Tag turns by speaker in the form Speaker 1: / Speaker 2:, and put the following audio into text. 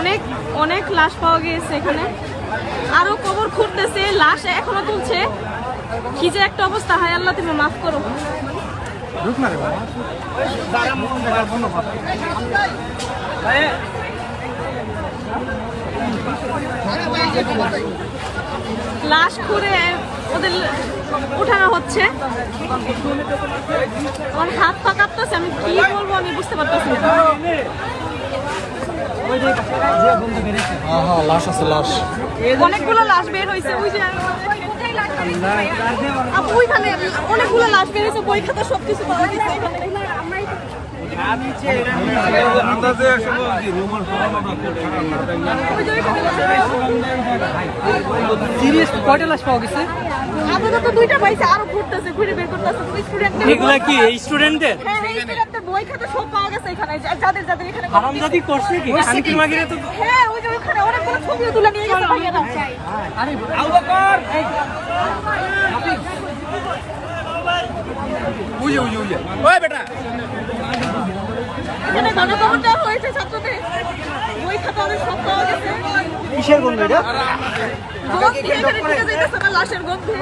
Speaker 1: অনেক অনেক লাশ পাওয়া গিয়েছে এখানে। আরও কবর খুঁড়তেছে লাশ এখনও তুলছে। কি যে একটা অবস্থা হায় আল্লাহ তুমি মাফ করো। লাশ খুঁড়ে ওদের উঠানো হচ্ছে। আমার হাত পা কাঁপতেছে আমি কি বলব আমি বুঝতে পারতেছি
Speaker 2: হ্যাঁ লাশ আছে লাশ।
Speaker 1: অনেকগুলো লাশ বের হয়েছে ওই যে অনেকগুলো লাশ বের হয়েছে বই খাতা সবকিছু পাওয়া গেছে এখানে। ওই যে ওইখানে
Speaker 3: সিরিয়াস কয়টা লাশ পাওয়া গেছে?
Speaker 1: আপাতত দুইটা পাইছে আরও ঘুরতেছে ঘুরে বের করতেছে। স্টুডেন্টদের
Speaker 3: এগুলা কি এই স্টুডেন্টদের
Speaker 1: হ্যাঁ এই স্টুডেন্টদের বই খাতা সব পাওয়া গেছে এখানে। যাদের যাদের এখানে
Speaker 3: হারামজাদি করছে কি? শান্তির মাগিরে তো
Speaker 1: হ্যাঁ ওই যে ওইখানে অনেকগুলো ছবিও তুলে নিয়ে গেছে ভাইয়েরা। এখানে গণকবর হয়েছে ছাত্রদের। বই খাতা ওদের সব পাওয়া গেছে
Speaker 3: কিসের গন্ধ এটা?
Speaker 1: লাশের গন্ধে।